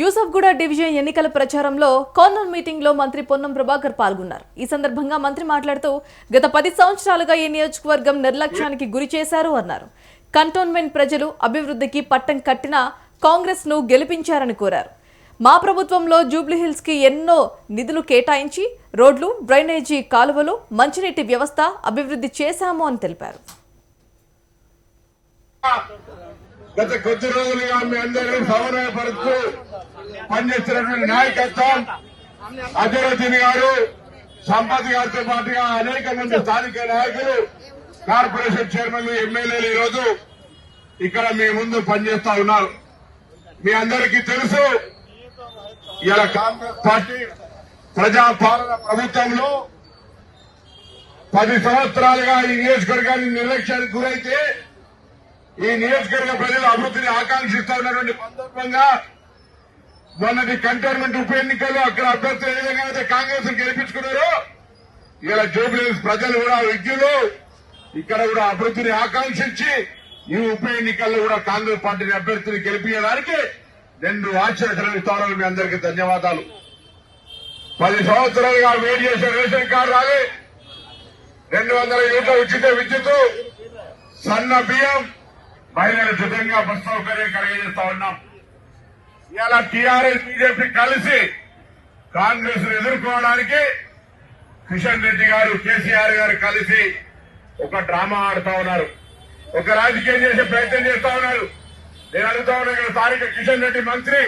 Yousufguda division ఎన్నికల ప్రచారంలో corner మీటింగ్లో మంత్రి పొన్నం ప్రభాకర్ పాల్గొన్నారు. ఈ సందర్భంగా మంత్రి మాట్లాడుతూ గత పది సంవత్సరాలుగా ఈ నియోజకవర్గం నిర్లక్ష్యానికి గురి చేశారు అన్నారు. కంటోన్మెంట్ ప్రజలు అభివృద్ధికి పట్టం కట్టిన కాంగ్రెస్ను గెలిపించారని కోరారు. మా ప్రభుత్వంలో జూబ్లీహిల్స్కి ఎన్నో నిధులు కేటాయించి రోడ్లు డ్రైనేజీ కాలువలు మంచినీటి వ్యవస్థ అభివృద్ధి చేశాము అని తెలిపారు. గత కొద్ది రోజులుగా మీ అందరినీ సమన్వయపరుస్తూ పనిచేస్తున్నటువంటి నాయకత్వం. అజరుద్దీన్ గారు సంపత్ గారితో పాటుగా అనేక మంది స్థానిక నాయకులు కార్పొరేషన్ చైర్మన్లు ఎమ్మెల్యేలు ఈ రోజు ఇక్కడ మీ ముందు పనిచేస్తా ఉన్నారు. మీ అందరికీ తెలుసు ఇలా కాంగ్రెస్ పార్టీ ప్రజాపాలన ప్రభుత్వంలో పది సంవత్సరాలుగా ఈ నియోజకవర్గాన్ని నిర్లక్ష్యానికి గురైతే ఈ నియోజకవర్గ ప్రజలు అభివృద్ధిని ఆకాంక్షిస్తా ఉన్నటువంటి సందర్భంగా మొన్నటి కంటోన్మెంట్ ఉప ఎన్నికల్లో అక్కడ అభ్యర్థులు ఏ విధంగా అయితే కాంగ్రెస్ గెలిపించుకున్నారో ఇలా జూబ్లీహిల్స్ ప్రజలు కూడా విద్యులు ఇక్కడ కూడా అభివృద్ధిని ఆకాంక్షించి ఈ ఉప ఎన్నికల్లో కూడా కాంగ్రెస్ పార్టీని అభ్యర్థిని గెలిపించడానికి రెండు ఆశ్చర్యకరణ ఇస్తాను మీ అందరికీ ధన్యవాదాలు. పది సంవత్సరాలుగా వేడి చేసే రేషన్ కార్డు రాలే. రెండు వందల యూనిట్ల ఉచిత విద్యుత్ సన్న బియ్యం మహిళల సిద్ధంగా బస్ సౌకర్యం కలిగజేస్తా ఉన్నాం. ఇలా టీఆర్ఎస్ బీజేపీ కలిసి కాంగ్రెస్ను ఎదుర్కోవడానికి కిషన్ రెడ్డి గారు కేసీఆర్ గారు కలిసి ఒక డ్రామా ఆడుతా ఉన్నారు. ఒక రాజకీయం చేసే ప్రయత్నం చేస్తా ఉన్నారు. నేను అడుగుతా ఉన్నాను స్థానిక కిషన్ రెడ్డి మంత్రి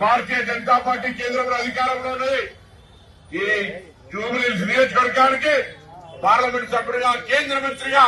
భారతీయ జనతా పార్టీ కేంద్రంలో అధికారంలో ఉన్నది. ఈ జూబ్లీహిల్స్ నియోజకవర్గానికి పార్లమెంట్ సభ్యుడిగా కేంద్ర మంత్రిగా